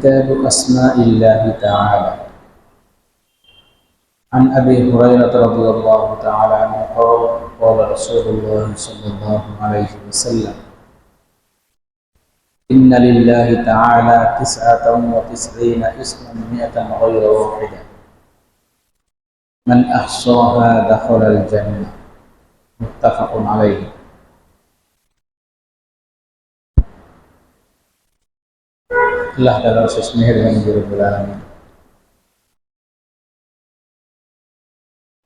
كتاب أسماء الله تعالى. عن أبي هريرة رضي الله تعالى عنه قال قال رسول الله صلى الله عليه وسلم إن لله تعالى تسعة وتسعين اسما مئة غير واحدة. من أحصاها دخل الجنة. متفق عليه. আল্লাহ তালার শেষ মেহরবানি রব্বুল আলমিন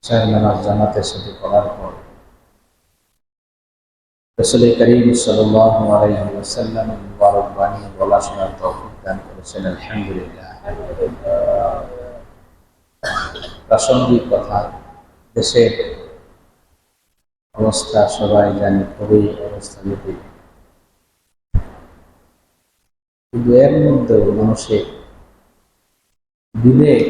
চার নামাজ জামাতের সাথে পড়ার পর রসুল করিম সাল্লাল্লাহু আলাইহি ওয়াসাল্লাম মুবারক বাণী বলা শোনার তৌফিক দান করেছেন আলহামদুলিল্লাহ প্রাসঙ্গিক কথা দেশের অবস্থা সবাই জানি খুবই অবস্থা নিতে কিন্তু এর মধ্যেও মানুষের বিবেক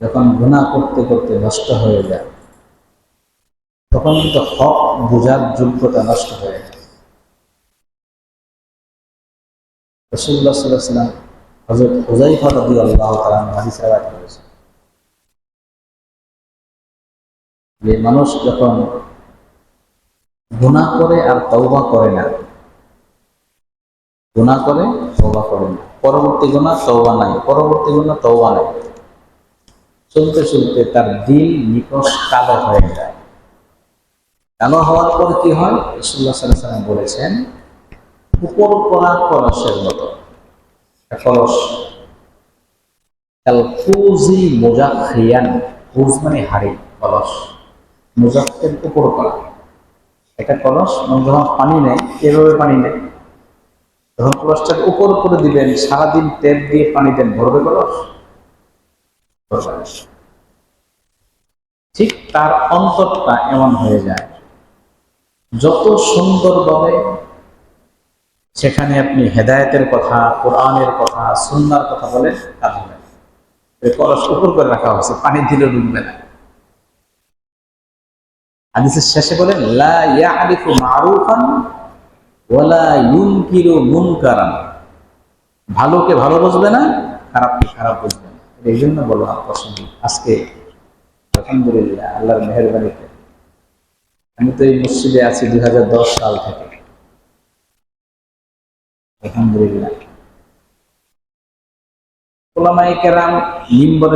যখন গুণা করতে করতে নষ্ট হয়ে যায়, তখন কিন্তু হক বোঝার যোগ্যতা নষ্ট হয়ে যায়। হজরত আল্লাহ করেছে যে মানুষ যখন গুণা করে আর তওবা করে না গুণা করে, তওবা করে না। পরবর্তী গুণা তওবা নাই। পরবর্তী গুণা তওবা নাই। চলতে চলতে তার দিল নিকশ কালো হয়ে যায়। কালো হওয়ার পর কি হয়? রসুল্লাহ সাল্লাম বলেছেন উপর করা কলসের মতো। কলস। ফুজি মোজা খিয়ান ফুজ মানে হাড়ি, কলস। মোজাকের উপর করা। একটা কলস মানে যখন পানি নেয় এভাবে পানি নেয়? যখন কলসটাকে উপর করে দিবেন, সারাদিন তেল দিয়ে পানি দেন, ভরবে কলস? ঠিক তার অন্তরটা এমন হয়ে যায়। যত সুন্দরভাবে সেখানে আপনি হেদায়তের কথা, কোরআনের কথা, সুন্নার কথা বলে কাজ হবে কলস উপর করে রাখা হয়েছে, পানি দিলে ডুববে না। শেষে বলেন, লা ইয়ারিফু মারুফান ওয়ালা ইউনকিরু মুনকারান। ভালোকে ভালো বুঝবে না, খারাপকে খারাপ বুঝবে না। এই জন্য বলা পছন্দ। আজকে আলহামদুলিল্লাহ, আল্লাহর মেহরবানিতে। আমি তো এই মসজিদে আছি দুই সাল থেকে।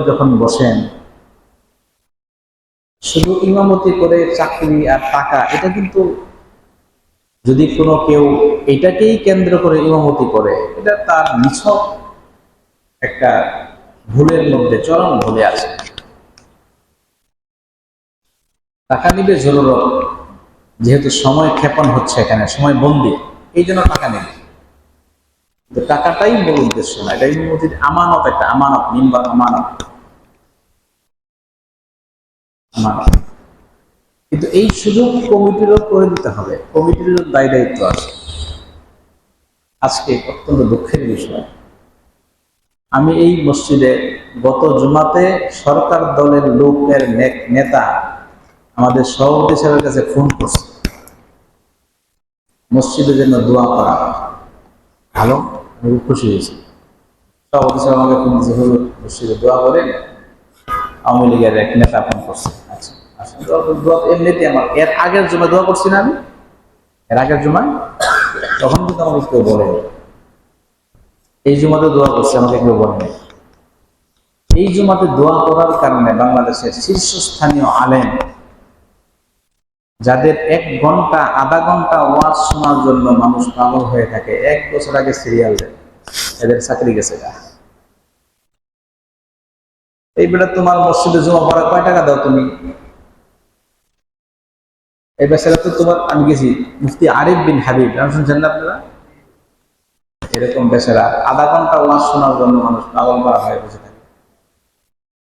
যখন বসেন, শুধু ইমামতি করে চাকরি আর টাকা, এটা কিন্তু যদি কোনো কেউ এটাকেই কেন্দ্র করে ইমামতি করে, এটা তার নিছক একটা ভুলের মধ্যে, চরম ভুলে আছে। টাকা নিবে জরুরত, যেহেতু সময় ক্ষেপণ হচ্ছে এখানে, সময় বন্দি, এই জন্য টাকা নেবে। টাকাটাই মূল উদ্দেশ্য না, এটা ইমামতির আমানত, একটা আমানত নিম্বার আমানত। আমানত। কিন্তু এই সুযোগ কমিটিরও করে দিতে হবে। কমিটির দায় দায়িত্ব আছে। আজকে অত্যন্ত দুঃখের বিষয়। আমি এই মসজিদে গত জুমাতে সরকার দলের লোকের নেতা আমাদের সভাপতি সাহেবের কাছে ফোন করছে। মসজিদের জন্য দোয়া করা। ভালো আমি খুশি হয়েছি। সভাপতি সাহেব আমাকে ফোন দিয়েছে হলো মসজিদে দোয়া করেন? আওয়ামী লীগের এক নেতা ফোন করছে। এমনিতে আমার, এর আগের জমা দোয়া করছি না আমি? এর আগের জমায়? তখন কিন্তু কেউ বলেনি এই দোয়া করছে, আমাকে কেউ বলেনি এই দোয়া করার কারণে বাংলাদেশের শীর্ষস্থানীয় আলেম, যাদের এক ঘণ্টা, আধা ঘণ্টা ওয়াজ শোনার জন্য মানুষ পাগল হয়ে থাকে, এক বছর আগে সিরিয়াল এদের চাকরি গেছে এই বেলা তোমার মসজিদে জমা পড়া কয় টাকা দাও তুমি? এই বেচারা তো তোমার, আমি গেছি মুফতি আরিফ বিন হাবিব, নাম শুনছেন না আপনারা? এরকম বেচারা আধা ঘণ্টা ওয়াজ শোনার জন্য মানুষ পাগল করা হয় বসে থাকে।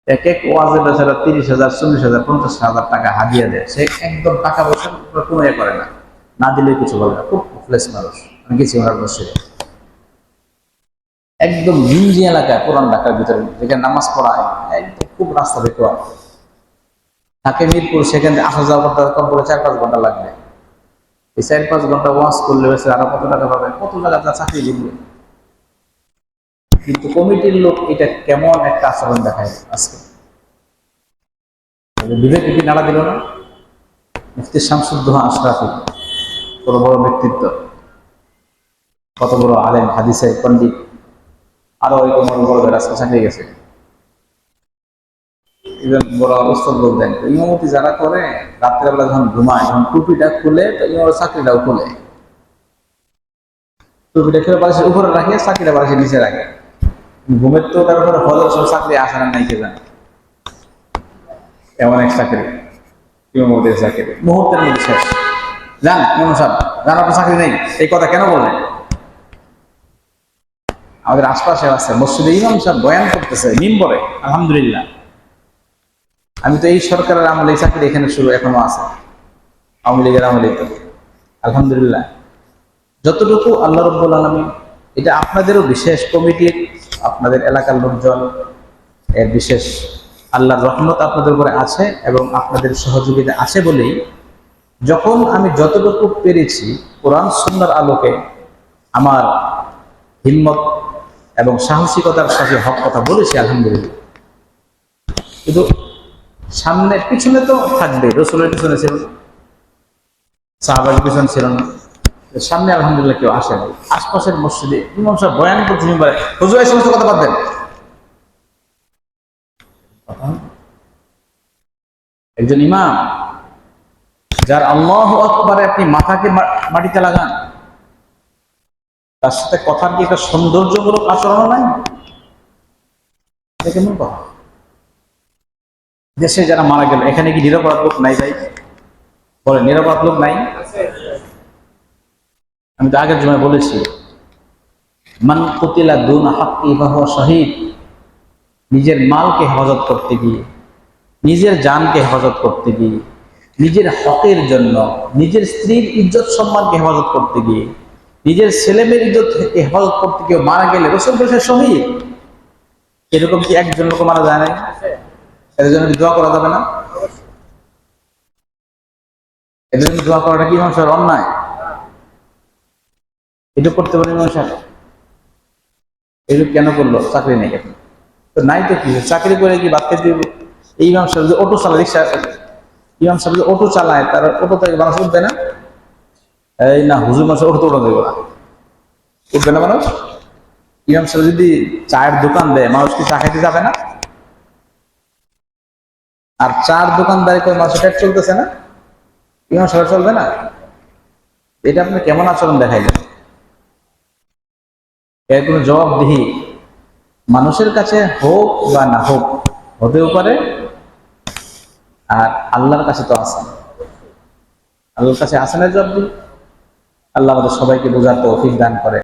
এক এক ওয়াজের বেচারা তিরিশ হাজার, চল্লিশ হাজার, পঞ্চাশ হাজার টাকা হাদিয়া দেয়। সে একদম টাকা পয়সা কোনো এ করে না। না দিলে কিছু বলে না। খুব ফ্লেস মানুষ। আমি গেছি ওনার মসজিদে। একদম মিঞ্জি এলাকায় পুরান ঢাকার ভিতরে, যেখানে নামাজ পড়ায় একদম খুব রাস্তা দেখতে থাকে মিরপুর সেখান থেকে আসা যাওয়া করতে কম করে চার পাঁচ ঘণ্টা লাগবে। এই চার পাঁচ ঘণ্টা ওয়াশ করলে আরও কত টাকা পাবে? কত টাকা তার চাকরি দিবে? কিন্তু কমিটির লোক এটা কেমন একটা আচরণ দেখায় আজকে? বিবেকে কি নাড়া দিল না? মুফতি শামসুদ্দোহা আশরাফি বড় বড় ব্যক্তিত্ব। কত বড় আলেম হাদিসের পণ্ডিত। আরও এরকম বড় বড় রাস্তা চাকরি গেছে। ইভেন বড় অবস্থা বলতেন তো ইমামতি যারা করে, রাত্রেবেলা যখন ঘুমায় তখন টুপিটা খুলে, তো চাকরিটাও খুলে। টুপিটা খুলে উপরে রাখে, চাকরিটা নিচে রাখে। ঘুমের তো তার উপরে সব চাকরি আসে না নাই জানে। এমন এক চাকরি, ইমামতির চাকরি। মুহূর্তের মধ্যে শেষ। যান ইমাম সাহেব যান আপনার চাকরি নেই, এই কথা কেন বললেন? আমাদের আশপাশে আছে, মসজিদে ইমাম সাহেব বয়ান করতেছে, মিম্বরে। আলহামদুলিল্লাহ। আমি তো এই সরকারের আমলে চাকরি এখানে শুরু এখনও আছে। আওয়ামী লীগের আমলে তো। আলহামদুলিল্লাহ। যতটুকু আল্লাহ রব্বুল আলমী এটা আপনাদেরও বিশেষ কমিটির আপনাদের এলাকার লোকজন, এর বিশেষ আল্লাহর রহমত আপনাদের উপরে আছে এবং আপনাদের সহযোগিতা আছে বলেই যখন আমি যতটুকু পেরেছি কোরআন সুন্দর আলোকে আমার হিম্মত এবং সাহসিকতার সাথে হক কথা বলেছি, আলহামদুলিল্লাহ। কিন্তু সামনে, পিছনে তো থাকবে, রসুলের পিছনে ছিল না। সাহাবার পিছনে ছিল না। সামনে আলহামদুলিল্লাহ কেউ আসে আশপাশের মসজিদে ইমাম সাহেব বয়ান করছে মিম্বারে হুজুর, এই সমস্ত কথা বাদ একজন ইমাম, যার আল্লাহ আকবারে আপনি মাথাকে মাটিতে লাগান, তার সাথে কথার কি একটা সৌন্দর্যমূলক আচরণ নাই? কেমন কথা? দেশে যারা মারা গেল, এখানে কি নিরাপরাধ লোক নাই ভাই? বলে নিরাপরাধ লোক নাই? আমি তো আগের জন্য বলেছি, মান কুতিলা দুন হাক্কি শহীদ নিজের মালকে হেফাজত করতে গিয়ে, নিজের জানকে হেফাজত করতে গিয়ে, নিজের হকের জন্য, নিজের স্ত্রীর ইজ্জত সম্মানকে হেফাজত করতে গিয়ে, নিজের ছেলেমেয়ের ইজ্জত হেফাজত করতে গিয়ে মারা গেলে রসুল শহীদ। এরকম কি একজন লোক মারা যায় নাই? এদের জন্য দোয়া করা যাবে না? এদের জন্য দোয়া করাটা কি মানুষের অন্যায়? এটা করতে পারি মানুষের এগুলো কেন করল? চাকরি নেই তো নাই তো কি চাকরি করে কি বাদ খেতে এই ইমাম সাহেব যে অটো চালায়, রিক্সা ইমাম সাহেব যে অটো চালায়, তার অটো থেকে মানুষ উঠবে না? এই না, হুজুর মানুষ অটো তো উঠা দেবো না। উঠবে না মানুষ? ইমাম সাহেব যদি চায়ের দোকান দেয়, মানুষ কি চা খাইতে যাবে না? আর চার দোকানদারি করে মানুষের পেট চলতেছে না? ইমাম সাহেব চলবে না? এটা আপনি কেমন আচরণ দেখাইলেন? এর কোনো জবাবদিহি মানুষের কাছে হোক বা না হোক, হতেও পারে, আর আল্লাহর কাছে তো আসেন আল্লাহর কাছে আছে না জবাবদিহি? আল্লাহ আমাদের সবাইকে বোঝার তৌফিক দান করে।